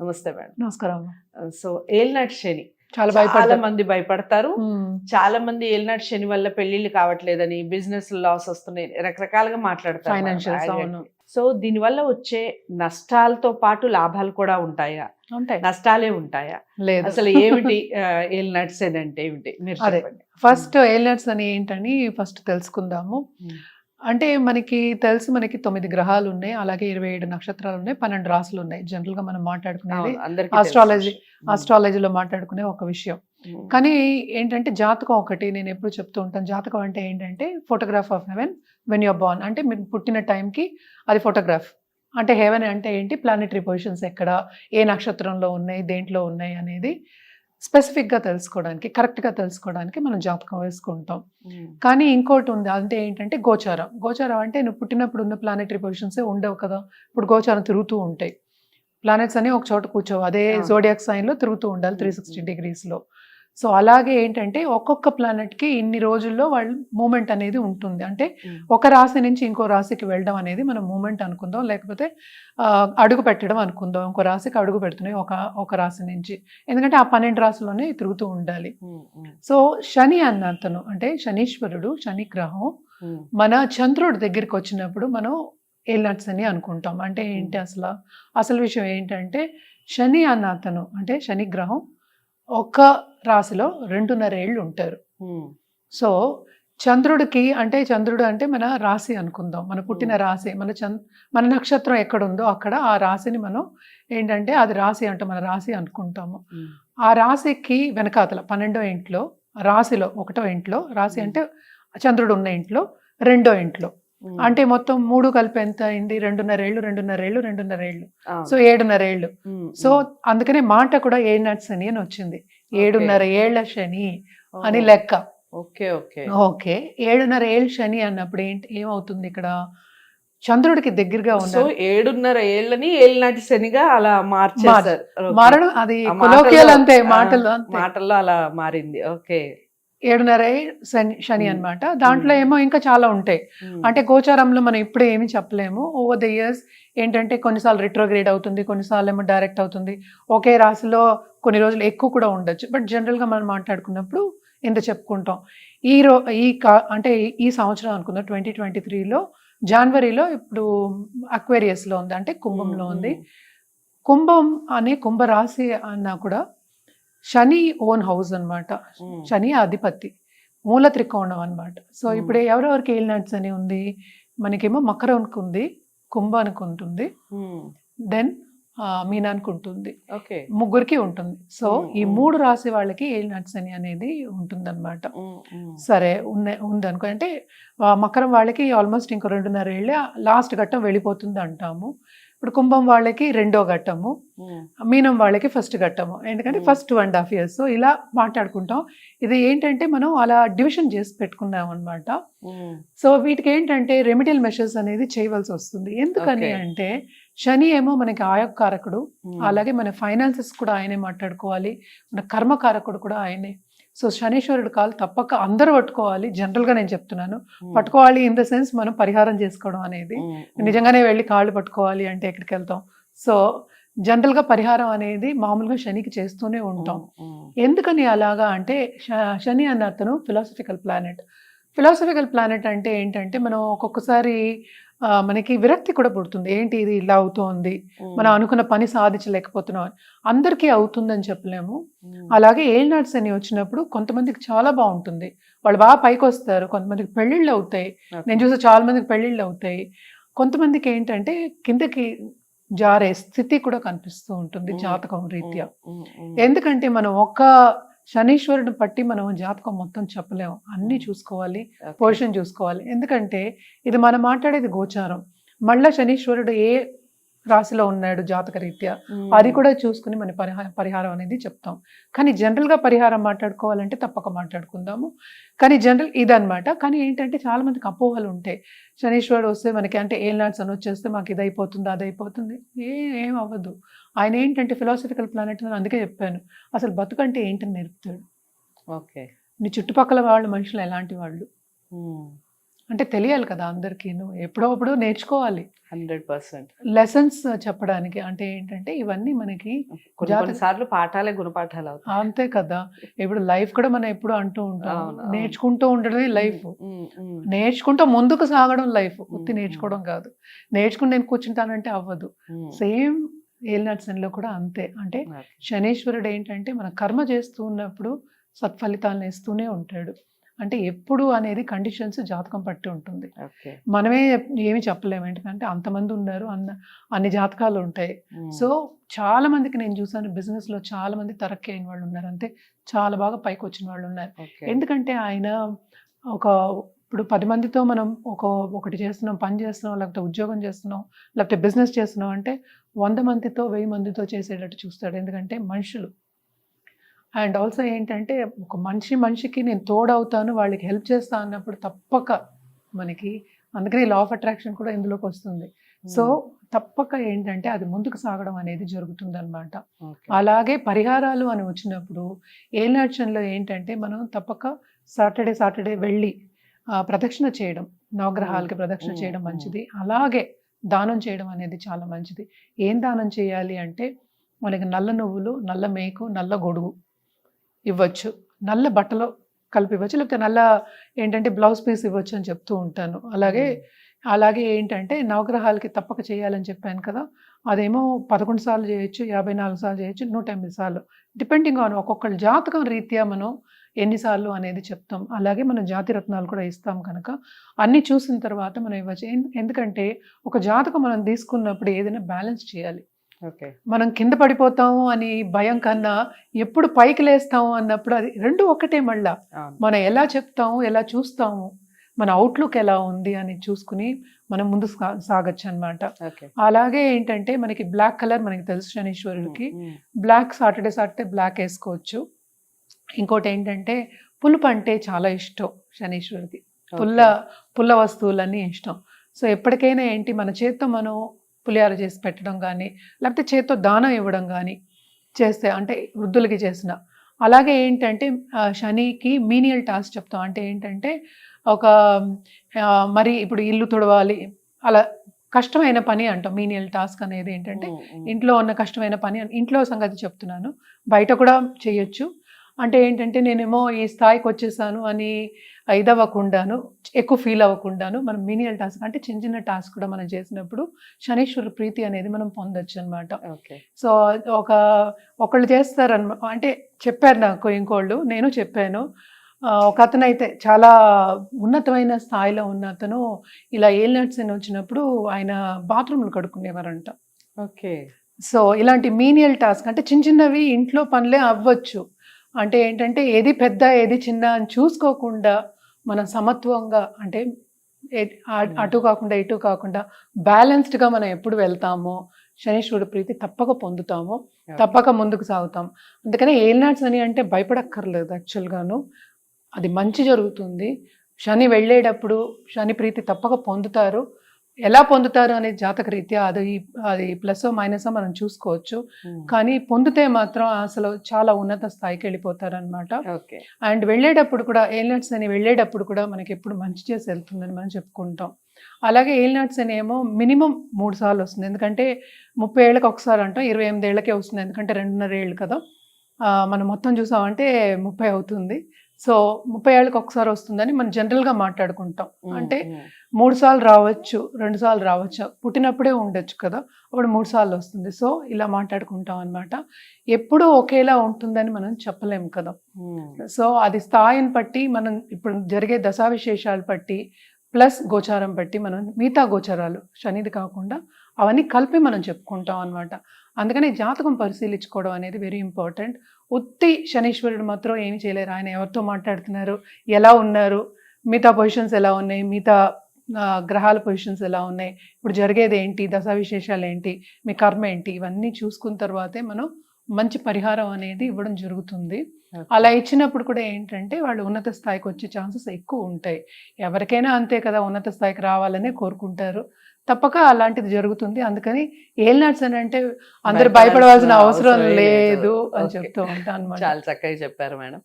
నమస్తే మేడం. నమస్కారం. సో ఏల్నాటి శని. చాలా చాలా మంది భయపడతారు. మ్మ్. చాలా మంది ఏల్నాటి శని వల్ల పెళ్ళిళ్ళు కావట్లేదని బిజినెస్ లాస్ వస్తున్నాయి రకరకాలుగా మాట్లాడతారు. సో దీని వల్ల వచ్చే నష్టాలతో పాటు లాభాలు కూడా ఉంటాయా? ఉంటాయి. నష్టాలే ఉంటాయా? లేదు. అసలు ఏమిటి ఏల్నాటి శని అంటే ఏమిటి? మీరు ఫస్ట్ ఎయిలెట్స్ అని ఏంటని ఫస్ట్ తెలుసుకుందాము. మ్మ్. అంటే మనకి తెలుసు మనకి తొమ్మిది గ్రహాలు ఉన్నాయి అలాగే ఇరవై ఏడు నక్షత్రాలు ఉన్నాయి పన్నెండు రాసులు ఉన్నాయి జనరల్గా మనం మాట్లాడుకునేది. ఉమ్. ఆస్ట్రాలజీలో మాట్లాడుకునే ఒక విషయం. కానీ ఏంటంటే జాతకం ఒకటి నేను ఎప్పుడు చెప్తూ ఉంటాను. జాతకం అంటే ఏంటంటే photograph of heaven when you're born అంటే మీరు పుట్టిన టైంకి అది ఫోటోగ్రాఫ్ అంటే హెవెన్ అంటే ఏంటి? ప్లానెటరీ పొజిషన్స్ ఎక్కడ? ఏ నక్షత్రంలో ఉన్నాయి? దేంట్లో ఉన్నాయి? అనేది స్పెసిఫిక్గా తెలుసుకోవడానికి కరెక్ట్గా తెలుసుకోవడానికి మనం జాతకం వేసుకుంటాం. కానీ ఇంకోటి ఉంది. అంటే ఏంటంటే గోచారం. గోచారం అంటే నువ్వు పుట్టినప్పుడు ఉన్న ప్లానెటరీ పొజిషన్సే ఉండవు కదా. ఇప్పుడు గోచారం తిరుగుతూ ఉంటాయి. ప్లానెట్స్ అని ఒక చోట కూర్చోవు. అదే. జోడియాక్ సైన్లో తిరుగుతూ ఉండాలి త్రీ సిక్స్టీ డిగ్రీస్లో సో అలాగే ఏంటంటే ఒక్కొక్క ప్లానెట్కి ఇన్ని రోజుల్లో వాళ్ళ మూమెంట్ అనేది ఉంటుంది. అంటే. ఒక రాశి నుంచి ఇంకో రాశికి వెళ్ళడం అనేది మనం మూమెంట్ అనుకుందాం. లేకపోతే అడుగు పెట్టడం అనుకుందాం. ఇంకో రాశికి అడుగు పెడుతున్నాయి ఒక ఒక రాశి నుంచి. ఎందుకంటే ఆ పన్నెండు రాశిలోనే తిరుగుతూ ఉండాలి. సో శని అన్న అతను అంటే శనీశ్వరుడు శని గ్రహం. మన చంద్రుడి దగ్గరికి వచ్చినప్పుడు మనం ఏలినట్స్ అని అనుకుంటాం. అంటే ఏంటి అసలు? అసలు విషయం ఏంటంటే శని అన్న అతను అంటే శని గ్రహం ఒక రాశిలో రెండున్నర ఏళ్ళు ఉంటారు. సో చంద్రుడికి అంటే చంద్రుడు అంటే మన రాశి అనుకుందాం మన పుట్టిన రాశి మన చంద్ మన నక్షత్రం ఎక్కడుందో అక్కడ ఆ రాశిని మనం ఏంటంటే అది రాశి అంటే మన రాశి అనుకుంటాము. ఆ రాశికి వెనకాతల పన్నెండో ఇంట్లో రాశిలో ఒకటో ఇంట్లో రాశి అంటే చంద్రుడు ఉన్న ఇంట్లో రెండో ఇంట్లో. అంటే మొత్తం మూడు కలిపి ఎంత అయింది రెండున్నరేళ్ళు రెండున్నరేళ్ళు రెండున్నరేళ్ళు అవును. సో ఏడున్నరేళ్ళు ఉమ్. సో. అందుకనే మాట కూడా ఏడున్నట్స్ అని అని వచ్చింది. ఏడున్నర ఏళ్ళ శని అని. లెక్క. Okay okay. ఓకే. ఏడున్నర ఏళ్ళు శని అన్నప్పుడు ఏంటి ఏమవుతుంది ఇక్కడ? చంద్రుడికి దగ్గరగా సో ఏడున్నర ఏళ్ళని ఏళ్ళనాటి శనిగా అలా మార్చేస్తారు ఓకే. మరణం అది మాటల్లో- అంతే ఆ, మాటలు అంతే. మాటల్లో అలా మారింది. ఓకే. ఏడున్నర శని శని మ్మ్. అన్నమాట దాంట్లో. ఏమో ఇంకా చాలా ఉంటాయి. అంటే గోచారంలో మనం ఇప్పుడే ఏమి చెప్పలేము ఓవర్ ద ఇయర్స్ ఏంటంటే కొన్నిసార్లు రిట్రోగ్రేడ్ అవుతుంది కొన్నిసార్లు ఏమో డైరెక్ట్ అవుతుంది ఒకే రాశిలో కొన్ని రోజులు ఎక్కువ కూడా ఉండొచ్చు బట్ జనరల్గా మనం మాట్లాడుకున్నప్పుడు ఇంత చెప్పుకుంటాం ఈ రో ఈ కా అంటే ఈ సంవత్సరం అనుకుందాం ట్వంటీ ట్వంటీ త్రీలో జనవరిలో ఇప్పుడు అక్వేరియస్లో ఉంది అంటే కుంభంలో. ఉంది కుంభం అనే కుంభరాశి అన్నా కూడా శని ఓన్ హౌస్ అన్నమాట ఉమ్. శని అధిపతి మూల త్రికోణం అన్నమాట సో. ఇప్పుడు ఎవరెవరికి ఏలినట్స్ అని ఉంది మనకేమో మకరానికి ఉంది కుంభానికి ఉంటుంది. దెన్ మీనానికి ఉంటుంది ముగ్గురికి ఉంటుంది సో ఈ. మూడు రాశి వాళ్ళకి ఏలినట్స్ అని అనేది ఉంటుందన్నమాట. సరే ఉన్న ఉందనుకో అంటే మకరం వాళ్ళకి ఆల్మోస్ట్ ఇంకో రెండున్నర ఏళ్ళే లాస్ట్ ఘట్టం వెళ్ళిపోతుంది అంటాము ఇప్పుడు కుంభం వాళ్ళకి రెండో ఘట్టము. మీనం వాళ్ళకి ఫస్ట్ ఘట్టము ఎందుకంటే. First two and half years so ఇలా మాట్లాడుకుంటాం ఇది ఏంటంటే మనం అలా డివిజన్ చేసి పెట్టుకున్నాం అనమాట. సో వీటికి ఏంటంటే రెమిడియల్ మెషర్స్ అనేది చేయవలసి వస్తుంది ఎందుకని. అంటే శని ఏమో మనకి ఆయకారకుడు ఉమ్. అలాగే మన ఫైనాన్సెస్ కూడా ఆయనే మాట్లాడుకోవాలి మన కర్మకారకుడు కూడా ఆయనే సో శనీశ్వరుడు కాలు తప్పక అందరూ పట్టుకోవాలి జనరల్గా నేను చెప్తున్నాను. పట్టుకోవాలి ఇన్ ద సెన్స్ మనం పరిహారం చేసుకోవడం అనేది. నిజంగానే వెళ్ళి కాళ్ళు పట్టుకోవాలి అంటే ఎక్కడికి వెళ్తాం సో జనరల్గా పరిహారం అనేది మామూలుగా శనికి చేస్తూనే ఉంటాం. ఎందుకని అలాగా అంటే శని అన్న అతను ఫిలాసఫికల్ ప్లానెట్ ఫిలాసఫికల్ ప్లానెట్ అంటే ఏంటంటే మనం ఒక్కొక్కసారి మనకి విరక్తి కూడా పుడుతుంది ఏంటి ఇది ఇలా అవుతోంది. మనం అనుకున్న పని సాధించలేకపోతున్నాం అని. అందరికీ అవుతుందని చెప్పలేము. అలాగే ఏల్నాట్స్ అని వచ్చినప్పుడు కొంతమందికి చాలా బాగుంటుంది వాళ్ళు బాగా పైకి వస్తారు కొంతమందికి పెళ్ళిళ్ళు అవుతాయి. నేను చూసే చాలా మందికి పెళ్ళిళ్ళు అవుతాయి కొంతమందికి ఏంటంటే కిందకి జారే స్థితి కూడా కనిపిస్తూ ఉంటుంది. జాతకం రీత్యా. ఎందుకంటే మనం ఒక్క శనీశ్వరుని బట్టి మనం జాతకం మొత్తం చెప్పలేము అన్నీ చూసుకోవాలి ఓకే. పొజిషన్ చూసుకోవాలి. ఎందుకంటే ఇది మనం మాట్లాడేది గోచారం. మళ్ళా శనీశ్వరుడు ఏ రాశిలో ఉన్నాడు జాతక రీత్యా. అది కూడా చూసుకుని మన పరిహార పరిహారం అనేది చెప్తాం. కానీ జనరల్గా పరిహారం మాట్లాడుకోవాలంటే తప్పక మాట్లాడుకుందాము. కానీ జనరల్ ఇదన్నమాట. కానీ ఏంటంటే చాలా మందికి అపోహలు ఉంటాయి. శనీశ్వరుడు వస్తే మనకి అంటే ఏల్నాట్స్ అని వచ్చేస్తే మాకు ఇది అయిపోతుంది అది అయిపోతుంది ఏ ఏం అవ్వదు. ఆయన ఏంటంటే ఫిలాసఫికల్ ప్లానెట్ అని అందుకే చెప్పాను. అసలు బతుకంటే ఏంటని నేర్పుతాడు. ఓకే. నీ చుట్టుపక్కల వాళ్ళు మనుషులు ఎలాంటి వాళ్ళు. అంటే తెలియాలి కదా అందరికీ ఎప్పుడో అప్పుడు నేర్చుకోవాలి. Hundred percent. లెసన్స్ చెప్పడానికి అంటే ఏంటంటే ఇవన్నీ మనకి కొన్నిసార్లు పాఠాలే గుణపాఠాలు అంతే కదా. ఇప్పుడు లైఫ్ కూడా మనం ఎప్పుడు అంటూ ఉంటాం. నేర్చుకుంటూ ఉండడమే లైఫ్. నేర్చుకుంటూ ముందుకు సాగడం లైఫ్. ఉత్తి. నేర్చుకోవడం కాదు. నేర్చుకుని నేను కూర్చుంటానంటే అవ్వదు. సేమ్ ఏలినట్సన్లో కూడా అంతే. అంటే. శనీశ్వరుడు ఏంటంటే మన కర్మ చేస్తూ ఉన్నప్పుడు సత్ఫలితాలను ఇస్తూనే ఉంటాడు. అంటే ఎప్పుడు అనేది కండిషన్స్ జాతకం పట్టి ఉంటుంది. మనమే ఏమి చెప్పలేము. ఎందుకంటే అంతమంది ఉన్నారు అన్న అన్ని జాతకాలు ఉంటాయి. సో చాలా మందికి నేను చూసాను business లో చాలా మంది తరక్కి అయిన వాళ్ళు ఉన్నారు. అంతే చాలా బాగా పైకి వచ్చిన వాళ్ళు ఉన్నారు. ఎందుకంటే ఆయన ఒక ఇప్పుడు పది మందితో మనం ఒక ఒకటి చేస్తున్నాం పని చేస్తున్నాం లేకపోతే ఉద్యోగం చేస్తున్నాం లేకపోతే బిజినెస్ చేస్తున్నాం అంటే వంద మందితో వెయ్యి మందితో చేసేటట్టు చూస్తాడు. ఎందుకంటే మనుషులు. అండ్ ఆల్సో ఏంటంటే ఒక మనిషి మనిషికి నేను తోడవుతాను వాళ్ళకి హెల్ప్ చేస్తా అన్నప్పుడు తప్పక మనకి అందుకని లా ఆఫ్ అట్రాక్షన్ కూడా ఇందులోకి వస్తుంది. సో తప్పక ఏంటంటే అది ముందుకు సాగడం అనేది జరుగుతుంది అనమాట Okay. అలాగే పరిహారాలు అని వచ్చినప్పుడు ఏలినాడ్షన్లో ఏంటంటే మనం తప్పక సాటర్డే సాటర్డే వెళ్ళి ప్రదక్షిణ చేయడం నవగ్రహాలకి ప్రదక్షిణ మ్మ్. చేయడం. మంచిది. అలాగే దానం చేయడం అనేది చాలా మంచిది. ఏం దానం చేయాలి అంటే మనకి నల్ల నువ్వులు నల్ల మేకు నల్ల గొడుగు. ఇవ్వచ్చు. నల్ల బట్టలో కలిపి ఇవ్వచ్చు లేకపోతే నల్ల ఏంటంటే బ్లౌజ్ పీస్ ఇవ్వచ్చు అని చెప్తూ ఉంటాను. అలాగే అలాగే ఏంటంటే నవగ్రహాలకి తప్పక చేయాలని చెప్పాను కదా అదేమో పదకొండు సార్లు చేయొచ్చు యాభై నాలుగు సార్లు చేయొచ్చు నూట ఎనిమిది సార్లు. డిపెండింగ్ ఆన్ ఒక్కొక్కళ్ళ జాతకం రీత్యా మనం ఎన్నిసార్లు అనేది చెప్తాం. అలాగే మనం జాతి రత్నాలు కూడా ఇస్తాం కనుక అన్నీ చూసిన తర్వాత మనం ఇవ్వచ్చు. ఎందు- ఎందుకంటే ఒక జాతకం మనం తీసుకున్నప్పుడు ఏదైనా బ్యాలెన్స్ చేయాలి. మనం కింద పడిపోతాము అని భయం కన్నా ఎప్పుడు పైకి లేస్తాము అన్నప్పుడు అది రెండు ఒకటే మళ్ళా. మనం ఎలా చెప్తాము ఎలా చూస్తాము మన అవుట్లుక్ ఎలా ఉంది అని చూసుకుని మనం ముందు సాగొచ్చు అనమాట అలాగే ఏంటంటే మనకి బ్లాక్ కలర్ మనకి తెలుసు శనీశ్వరుడికి. బ్లాక్ సాటర్డే సాటర్డే బ్లాక్ వేసుకోవచ్చు. ఇంకోటి ఏంటంటే పులుపు అంటే చాలా ఇష్టం శనీశ్వరుడికి. పుల్ల పుల్ల వస్తువులన్నీ ఇష్టం. సో ఎప్పటికైనా ఏంటి మన చేత్తో మనం పులిహార చేసి పెట్టడం కానీ లేకపోతే చేత్తో దానం ఇవ్వడం కానీ చేస్తే అంటే వృద్ధులకి చేసిన. అలాగే ఏంటంటే శనికి మీనియల్ టాస్క్ చెప్తాం. అంటే ఏంటంటే ఒక మరి ఇప్పుడు ఇల్లు తుడవాలి అలా కష్టమైన పని అంటాం. మీనియల్ టాస్క్ అనేది ఏంటంటే. ఇంట్లో ఉన్న కష్టమైన పని ఇంట్లో సంగతి చెప్తున్నాను. బయట కూడా చేయొచ్చు. అంటే ఏంటంటే నేనేమో ఈ స్థాయికి వచ్చేసాను అని ఇదవ్వకుండాను ఎక్కువ ఫీల్ అవ్వకుండాను మనం మీనియల్ టాస్క్ అంటే చిన్న చిన్న టాస్క్ కూడా మనం చేసినప్పుడు శనీశ్వర ప్రీతి అనేది మనం పొందొచ్చు అనమాట ఓకే. సో ఒక ఒకళ్ళు చేస్తారనమాట అంటే చెప్పారు నాకు ఇంకోళ్ళు నేను చెప్పాను. ఒక అతను అయితే చాలా ఉన్నతమైన స్థాయిలో ఉన్న అతను ఇలా ఏలినట్స్ అని వచ్చినప్పుడు ఆయన బాత్రూమ్లు కడుక్కునేవారంట. ఓకే. సో ఇలాంటి మీనియల్ టాస్క్ అంటే చిన్న చిన్నవి ఇంట్లో పనులే అవ్వచ్చు. అంటే ఏంటంటే ఏది పెద్ద ఏది చిన్న అని చూసుకోకుండా మనం సమత్వంగా అంటే ఆ- అటు కాకుండా ఇటు కాకుండా బ్యాలెన్స్డ్గా మనం ఎప్పుడు వెళ్తామో శనీశ్వరుడు ప్రీతి తప్పక పొందుతామో తప్పక ముందుకు సాగుతాం. అందుకనే ఏలినాడ్స్ అని అంటే భయపడక్కర్లేదు యాక్చువల్గాను. అది మంచి జరుగుతుంది. శని వెళ్ళేటప్పుడు శని ప్రీతి తప్పక పొందుతారు. ఎలా పొందుతారు అనేది జాతక రీత్యా అది అది ప్లస్ మైనస్ మనం చూసుకోవచ్చు. కానీ పొందితే మాత్రం అసలు చాలా ఉన్నత స్థాయికి వెళ్ళిపోతారు అనమాట ఓకే. అండ్ వెళ్ళేటప్పుడు కూడా ఏలినట్స్ అని వెళ్ళేటప్పుడు కూడా మనకి ఎప్పుడు మంచి చేసి వెళ్తుందని మనం చెప్పుకుంటాం. అలాగే ఏలినట్స్ అని ఏమో మినిమం మూడు సార్లు వస్తుంది. ఎందుకంటే ముప్పై ఏళ్ళకి ఒకసారి అంటాం ఇరవై ఎనిమిది ఏళ్ళకే వస్తుంది. ఎందుకంటే రెండున్నర ఏళ్ళు కదా. మనం మొత్తం చూసామంటే ముప్పై అవుతుంది. సో ముప్పై ఏళ్ళకి ఒకసారి వస్తుందని మనం జనరల్గా మాట్లాడుకుంటాం. అంటే మూడు సార్లు రావచ్చు రెండు సార్లు రావచ్చు. పుట్టినప్పుడే ఉండొచ్చు కదా అప్పుడు మూడు సార్లు వస్తుంది. సో ఇలా మాట్లాడుకుంటాం అన్నమాట. ఎప్పుడూ ఒకేలా ఉంటుందని మనం చెప్పలేము కదా. సో అది స్థాయిని బట్టి మనం ఇప్పుడు జరిగే దశావిశేషాలు బట్టి ప్లస్ గోచారం బట్టి మనం మిగతా గోచారాలు శనిది కాకుండా అవన్నీ కలిపి మనం చెప్పుకుంటాం అనమాట అందుకని జాతకం పరిశీలించుకోవడం అనేది వెరీ ఇంపార్టెంట్ ఉత్తి శనీశ్వరుడు మాత్రం ఏమి చేయలేరు. ఆయన ఎవరితో మాట్లాడుతున్నారు? ఎలా ఉన్నారు? మిగతా పొజిషన్స్ ఎలా ఉన్నాయి? మిగతా గ్రహాల పొజిషన్స్ ఎలా ఉన్నాయి? ఇప్పుడు జరిగేది ఏంటి? దశా విశేషాలు ఏంటి? మీ కర్మ ఏంటి? ఇవన్నీ చూసుకున్న తర్వాతే మనం మంచి పరిహారం అనేది ఇవ్వడం జరుగుతుంది. అలా ఇచ్చినప్పుడు కూడా ఏంటంటే వాళ్ళు ఉన్నత స్థాయికి వచ్చే ఛాన్సెస్ ఎక్కువ ఉంటాయి. ఎవరికైనా అంతే కదా ఉన్నత స్థాయికి రావాలనే కోరుకుంటారు. తప్పక అలాంటిది జరుగుతుంది అందుకని ఏలినాట్స్ అని అంటే అందరు భయపడవలసిన అవసరం లేదు. అని. చెప్తూ ఉంటాను చాలా చక్కగా చెప్పారు మేడం